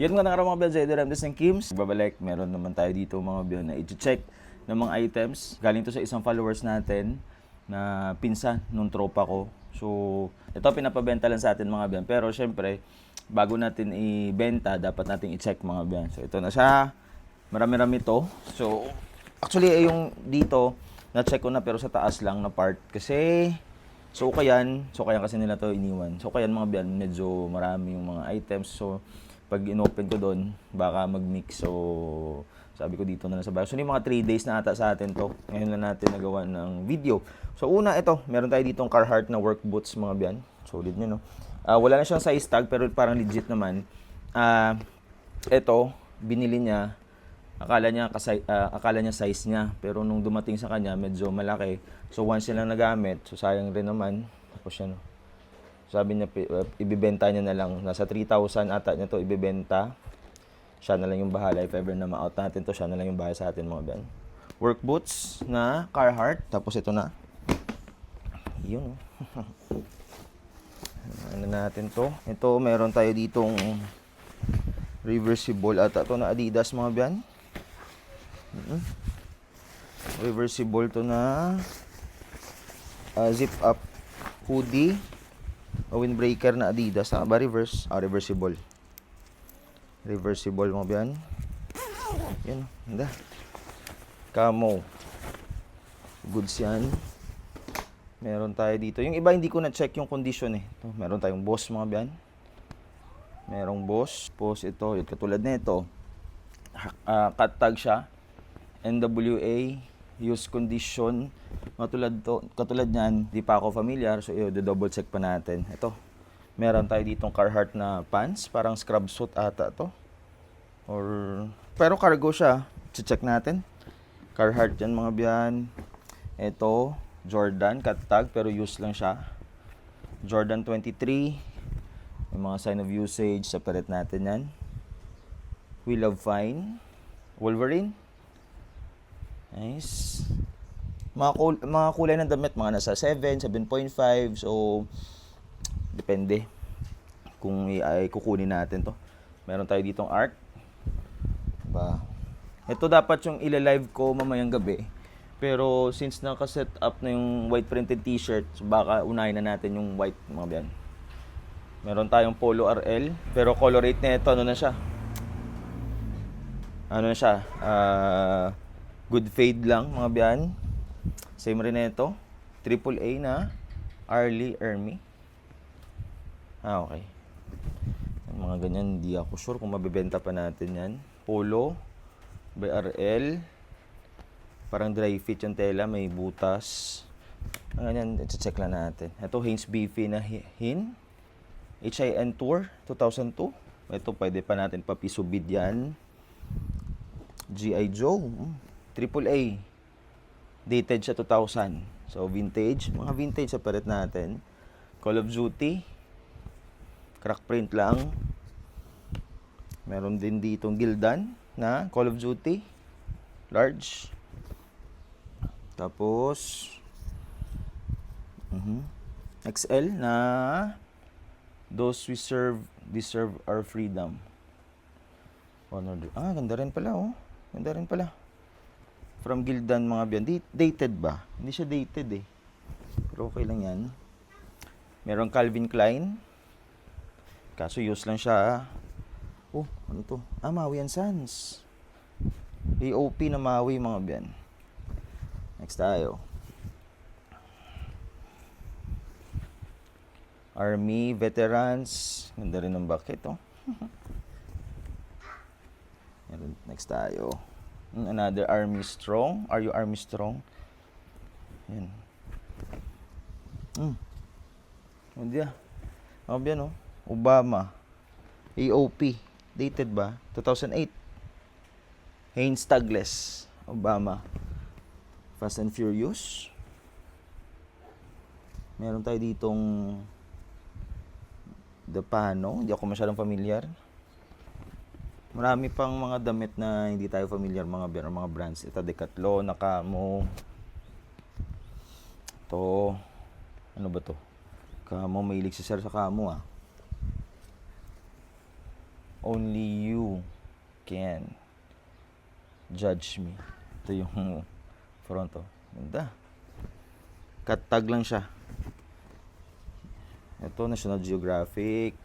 Yan nga nga mga biyan sa Ederem ng Kims. Babalik, meron naman tayo dito mga biyan na i-check ng mga items. Galing to sa isang followers natin na pinsan nung tropa ko. So, ito pinapabenta lang sa atin mga biyan. Pero syempre, bago natin ibenta, dapat natin i-check mga biyan. So, ito na siya. Marami-rami to. So, actually, eh, yung dito, na-check ko na pero sa taas lang na part. Kasi, so kayan, so kayan kasi nila to iniwan. So kayan mga biyan, medyo marami yung mga items. So, pag inopen ko doon, baka mag-mix. So, sabi ko dito na lang sa bahay. So, yung mga 3 days na ata sa atin to. Ngayon na natin nagawa ng video. So, una, ito. Meron tayo ditong Carhartt na work boots, mga biyan. Solid nyo, no? Ah, wala na siyang size tag, pero parang legit naman. Ah, ito, binili niya. Akala niya, kasay, ah, akala niya size niya. Pero nung dumating sa kanya, medyo malaki. So, once niya lang nagamit. So, sayang rin naman. Tapos siya, no? Sabi niya, uh, ibibenta niya na lang. Nasa 3,000 ata niya to ibibenta. Siya na lang yung bahala. If ever na ma-out natin to, siya na lang yung bahala sa atin mga ben. Work boots na Carhartt. Tapos ito na. Yun. oh. ano natin to. Ito, meron tayo ditong reversible ata to na Adidas mga. Mhm. Reversible to na ah, zip up hoodie o windbreaker na Adidas na ba reverse? Ah, reversible. Reversible mo ba yan yan hindi camo. Goods yan. Meron tayo dito. Yung iba hindi ko na check yung condition eh. Ito, meron tayong boss mga biyan. Merong boss. Boss ito yun katulad nito. Uh, cut tag siya. NWA use condition. Katulad to katulad niyan di pa ako familiar so i double check pa natin. Ito meron tayo ditong Carhartt na pants parang scrub suit ata to. Or pero cargo siya. Check natin. Carhartt yan mga biyan. Ito Jordan cut tag pero use lang siya. Jordan 23 may mga sign of usage separate natin yan. We Love Fine. Wolverine Nice. Mga, kul- mga kulay ng damit, mga nasa 7, 7.5. So, depende kung ay kukunin natin to. Meron tayo ditong art. Ba. Ito dapat yung ila-live ko mamayang gabi. Pero since naka-set up na yung white printed t-shirt, so baka unahin na natin yung white mga biyan. Meron tayong Polo RL, pero color rate na ito, ano na siya? Ano na siya? Ah good fade lang mga biyan. Same rin na ito. Triple A na Arlie Ermi. Ah, okay. Yung mga ganyan, hindi ako sure kung mabibenta pa natin yan. Polo by RL. Parang dry fit yung tela, may butas. Ang ganyan, check lang natin. Ito, Hanes Beefy na hi- Hin. HIN Tour 2002. Ito, pwede pa natin papisubid yan. G.I. Joe. Mm. Triple A. Dated siya 2000. So, vintage. Mga vintage sa paret natin. Call of Duty. Crack print lang. Meron din ditong Gildan na Call of Duty. Large. Tapos, mhm XL na Those we serve deserve our freedom. Honor. Ah, ganda rin pala, oh. Ganda rin pala. From Gildan mga biyan. Dated ba? Hindi siya dated eh. Pero okay lang yan. Merong Calvin Klein. Kaso use lang siya. ah. Oh, ano to? Ah, Maui and Sons. AOP na Maui mga biyan. Next tayo. Army, veterans. Ganda rin ng bucket, oh. Next tayo. Another Army Strong. Are you Army Strong? Yan. Mm. Hindi ah. Ano ba yan, oh? Obama. AOP. Dated ba? 2008. Haynes Douglas. Obama. Fast and Furious. Meron tayo ditong The Pano. Hindi ako masyadong familiar. Marami pang mga damit na hindi tayo familiar mga mga brands. Ito Decathlon, Nakamo. Ito ano ba to? Kamo mahilig si Sir sa Kamo ah. Only you can judge me. Ito yung front oh. Ganda. Katag lang siya. Ito, National Geographic.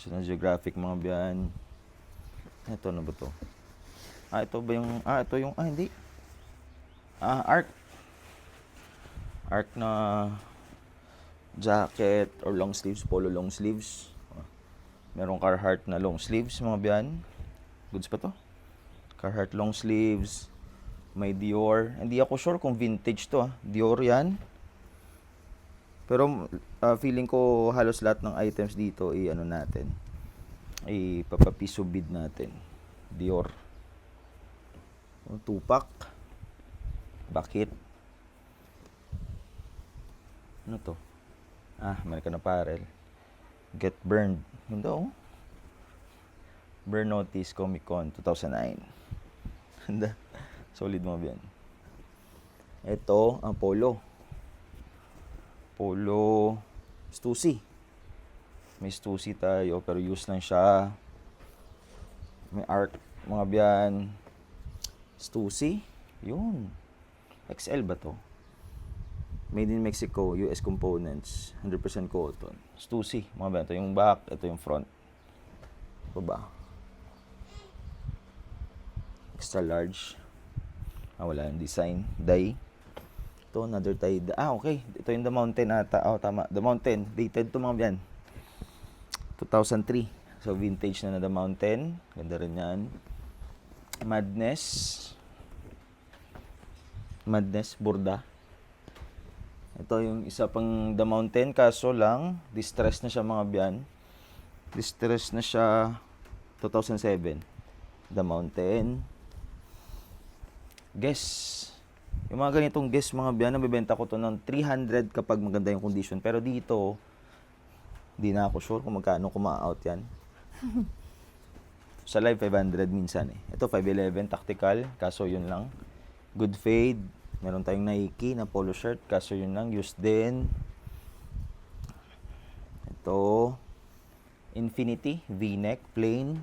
National Geographic mga biyan. Ito na ba to? Ah, ito ba yung... Ah, ito yung... Ah, hindi. Ah, ARC. ARC na jacket or long sleeves, polo long sleeves. Ah, Merong Carhartt na long sleeves, mga biyan. Goods pa to? Carhartt long sleeves. May Dior. Hindi ako sure kung vintage to ah. Dior yan. Pero ah, feeling ko halos lahat ng items dito i ano natin. I papapiso bid natin. Dior. Oh, Tupac. Bakit? Ano to? Ah, American Apparel. Get Burned. Ganda oh. Burn Notice Comic Con 2009. Ganda. Solid mo yan. Ito, ang polo. Polo Stussy. May Stussy tayo, pero use lang siya. May arc, mga biyan. Stussy. Yun. XL ba to? Made in Mexico, US components, 100% cotton. Stussy, mga biyan. Ito yung back, ito yung front. Baba. Extra large. Ah, wala yung design. Dye. Ito, another tie. Ah, okay. Ito yung The Mountain ata. Oh, tama. The Mountain. Dated to mga biyan. 2003. So, vintage na na The Mountain. Ganda rin yan. Madness. Madness, Burda. Ito yung isa pang The Mountain. Kaso lang, distress na siya mga biyan. Distress na siya 2007. The Mountain. Guess. Yung mga ganitong guess mga biyan, nabibenta ko to ng 300 kapag maganda yung condition. Pero dito, di na ako sure kung magkano kuma-out yan. Sa live, 500 minsan eh. Ito, 511 tactical. Kaso yun lang. Good fade. Meron tayong Nike na polo shirt. Kaso yun lang. Used din. Ito. Infinity. V-neck. Plain.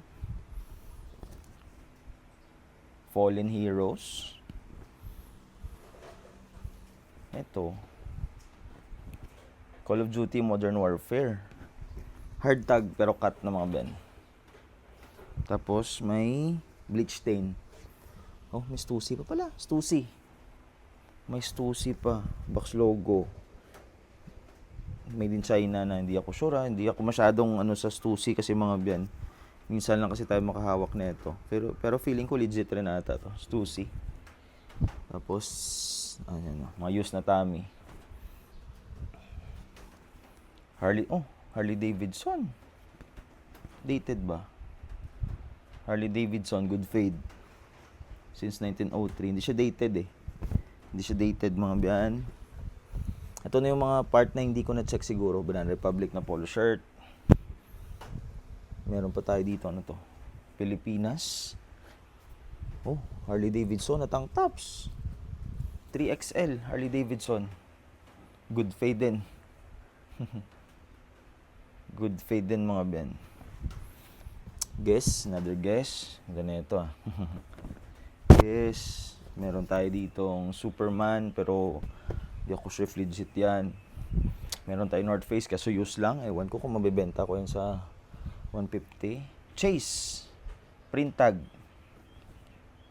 Fallen Heroes. Ito. Call of Duty Modern Warfare. Hard tag pero cut na mga ben. Tapos may bleach stain. Oh, may Stussy pa pala. Stussy. May Stussy pa. Box logo. Made in China na hindi ako sure ha. Hindi ako masyadong ano sa Stussy kasi mga biyan. Minsan lang kasi tayo makahawak nito. Pero pero feeling ko legit rin ata to. Stussy. Tapos ayan used na Tommy. Harley, oh, Harley Davidson. Dated ba? Harley Davidson, good fade. Since 1903. Hindi siya dated eh. Hindi siya dated mga biyan. Ito na yung mga part na hindi ko na-check siguro. Banana Republic na polo shirt. Meron pa tayo dito. Ano to? Pilipinas. Oh, Harley Davidson na tank tops. 3XL Harley Davidson. Good fade din. Good fade din mga ben. Guess, another guess. Ganito ah. guess, meron tayo ditong Superman pero di ako sure if legit yan. Meron tayo North Face kaso use lang. Ewan ko kung mabibenta ko yan sa 150. Chase. Print tag.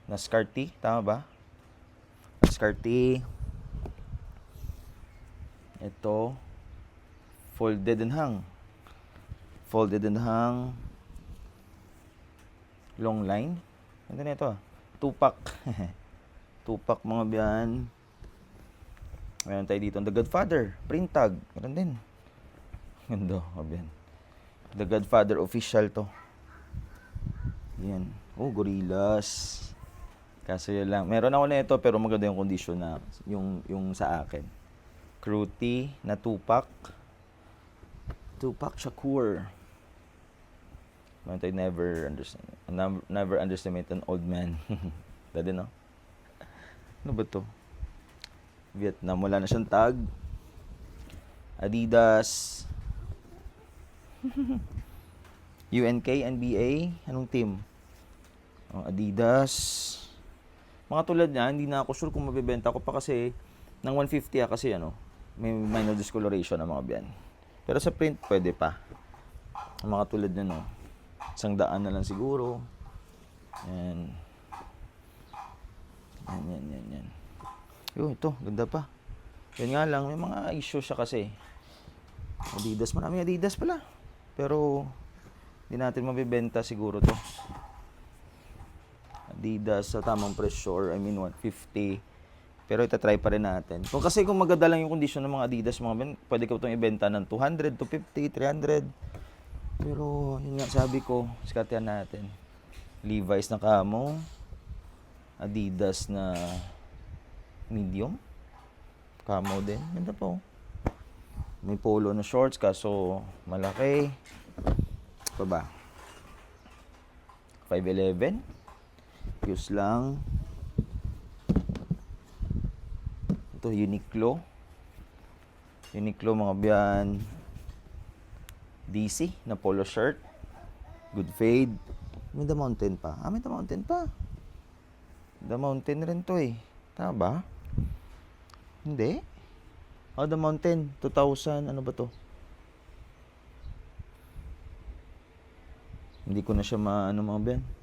Na Scarty. Tama ba? Scarty. Ito. Folded and hang. Folded and hang. Long line. Ganda na ito ah. Tupak. Tupak mga biyan. Meron tayo dito. The Godfather. Print tag. Meron din. Ganda. Mga biyan. The Godfather official to. Yan. Oh, gorillas. Kaso yun lang. Meron ako na ito pero maganda yung condition na yung, yung sa akin. Cruty na Tupac. Tupac Shakur. Meron tayo never understand. Never, never underestimate an old man. Dati no? Ano ba to? Vietnam. Wala na siyang tag. Adidas. UNK, NBA, anong team? Oh, Adidas. Mga tulad niya, hindi na ako sure kung mabibenta ko pa kasi ng 150 ah, kasi ano, may minor discoloration ang mga biyan. Pero sa print, pwede pa. Ang mga tulad niya, no, isang daan na lang siguro. Yan. Yan, yan, yan, yan. Yo, ito, ganda pa. Yan nga lang, may mga issue siya kasi. Adidas, marami Adidas pala. Pero, hindi natin mabibenta siguro to. Adidas sa tamang presyo or I mean 150. Pero itatry pa rin natin. Kung kasi kung maganda lang yung condition ng mga Adidas mga ben, pwede ko itong ibenta ng 200, 250, 300. Pero yun nga sabi ko, skatian natin. Levi's na camo. Adidas na medium. Camo din. Ganda po. May polo na shorts kaso malaki. Pa ba? 5'11". Use lang. Ito, Uniqlo. Uniqlo, mga biyan. DC na polo shirt. Good fade. May The Mountain pa. Ah, may The Mountain pa. The Mountain rin to eh. Tama ba? Hindi. Oh, The Mountain. 2000. Ano ba to? Hindi ko na siya maano mga biyan.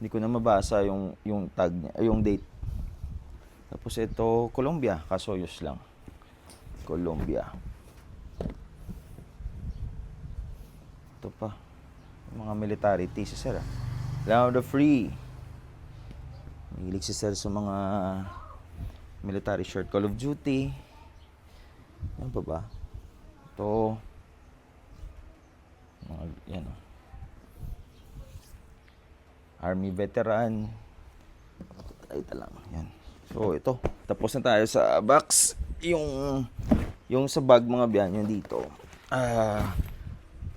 Hindi ko na mabasa yung yung tag niya, yung date. Tapos ito Colombia, kasoyos lang. Colombia. Ito pa. Mga military tee si Sir. ah. Land of the Free. Mahilig si Sir sa mga military shirt. Call of Duty. Ano pa ba? Ito. Mga, yan oh. Army veteran. Ito lang. Yan. So, ito. Tapos na tayo sa box. Yung, yung sa bag mga biyan, yung dito. Ah,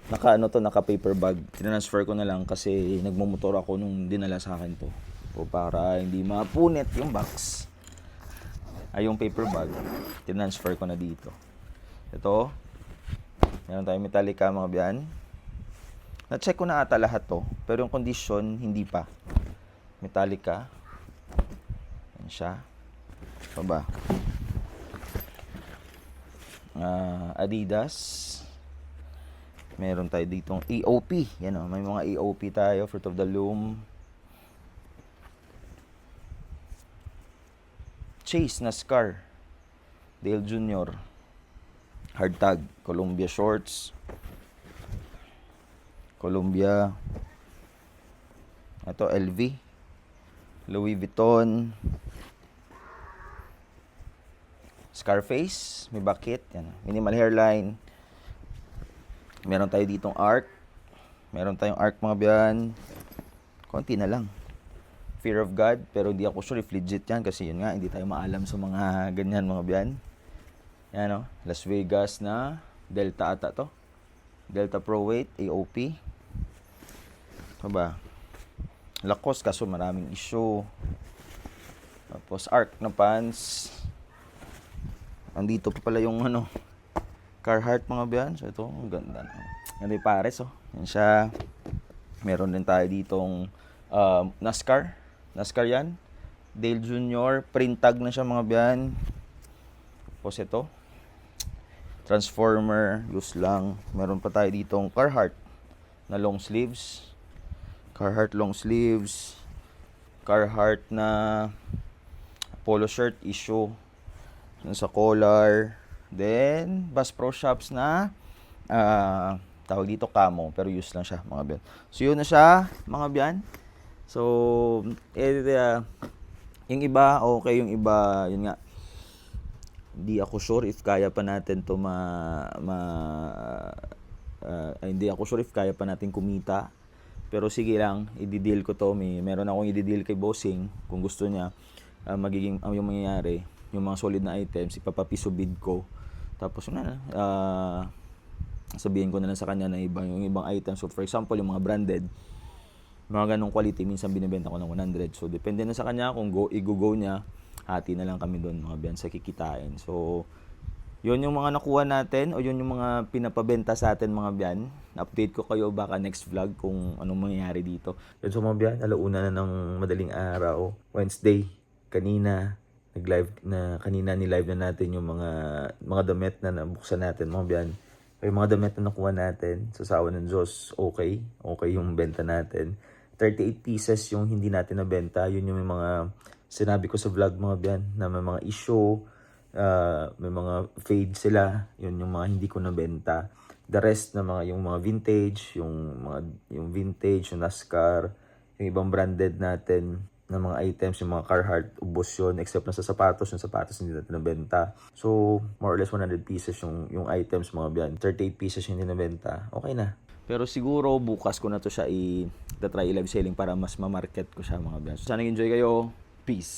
naka ano to, naka paper bag. Tinransfer ko na lang kasi nagmumotor ako nung dinala sa akin to. So, para hindi mapunit yung box. Ay, yung paper bag. Tinransfer ko na dito. Ito. Meron tayong Metallica mga biyan. Na-check ko na ata lahat to. Pero yung condition, hindi pa. Metallica. Yan siya. Ano ba? Ah, Adidas. Meron tayo ditong EOP. Yan o, may mga EOP tayo. Fruit of the Loom. Chase na Scar. Dale Jr. Hard tag. Columbia Shorts. Columbia. Ito, LV. Louis Vuitton. Scarface. May bakit. Yan. Minimal hairline. Meron tayo ditong arc. Meron tayong arc mga biyan. Konti na lang. Fear of God. Pero hindi ako sure if legit yan. Kasi yun nga, hindi tayo maalam sa mga ganyan mga biyan. Yan o. Las Vegas na Delta ata to. Delta Pro Weight, AOP. Ano ba? Lakos kaso maraming issue. Tapos arc na pants. Andito pa pala yung ano, Carhartt mga biyan. So ito, ang ganda. Ganda yung pares oh. Yan siya. Meron din tayo ditong uh, NASCAR. NASCAR yan. Dale Jr. Print tag na siya mga biyan. Tapos ito. Transformer. Use lang. Meron pa tayo ditong Carhartt na long sleeves. Carhartt long sleeves. Carhartt na polo shirt issue. Dun sa collar. Then, Bass Pro Shops na ah, tawag dito camo, pero use lang siya, mga biyan. So, yun na siya, mga biyan. So, eh, uh, yung iba, okay, yung iba, yun nga, hindi ako sure if kaya pa natin to ma, ma ah, hindi ako sure if kaya pa natin kumita. Pero sige lang, i-deal ko to. May, meron akong i-deal kay Bossing kung gusto niya. ah, magiging, ang yung mangyayari, yung mga solid na items, ipapapiso bid ko. Tapos na, ah, sabihin ko na lang sa kanya na iba, yung ibang items. So for example, yung mga branded, mga ganong quality, minsan binibenta ko ng 100. So depende na sa kanya kung go, i-go niya, hati na lang kami doon mga biyan sa kikitain. So Yun yung mga nakuha natin o yun yung mga pinapabenta sa atin mga biyan. Update ko kayo baka next vlog kung anong mangyayari dito. Yun so mga biyan, alauna na ng madaling araw. Wednesday, kanina, nag-live na kanina ni live na natin yung mga mga damit na nabuksan natin mga biyan. Yung mga damit na nakuha natin sa sawa ng Diyos, okay. Okay yung benta natin. 38 pieces yung hindi natin nabenta. Yun yung mga sinabi ko sa vlog mga biyan na may mga issue, uh, may mga fade sila. Yun yung mga hindi ko nabenta. The rest na mga yung mga vintage, yung mga yung vintage, yung NASCAR, yung ibang branded natin na mga items, yung mga Carhartt, ubos yun, except na sa sapatos, yung sapatos hindi natin nabenta. So, more or less 100 pieces yung, yung items mga biyan. 38 pieces yung hindi nabenta. Okay na. Pero siguro bukas ko na to siya i-try i-live selling para mas ma-market ko siya mga biyan. So, sana enjoy kayo. Peace.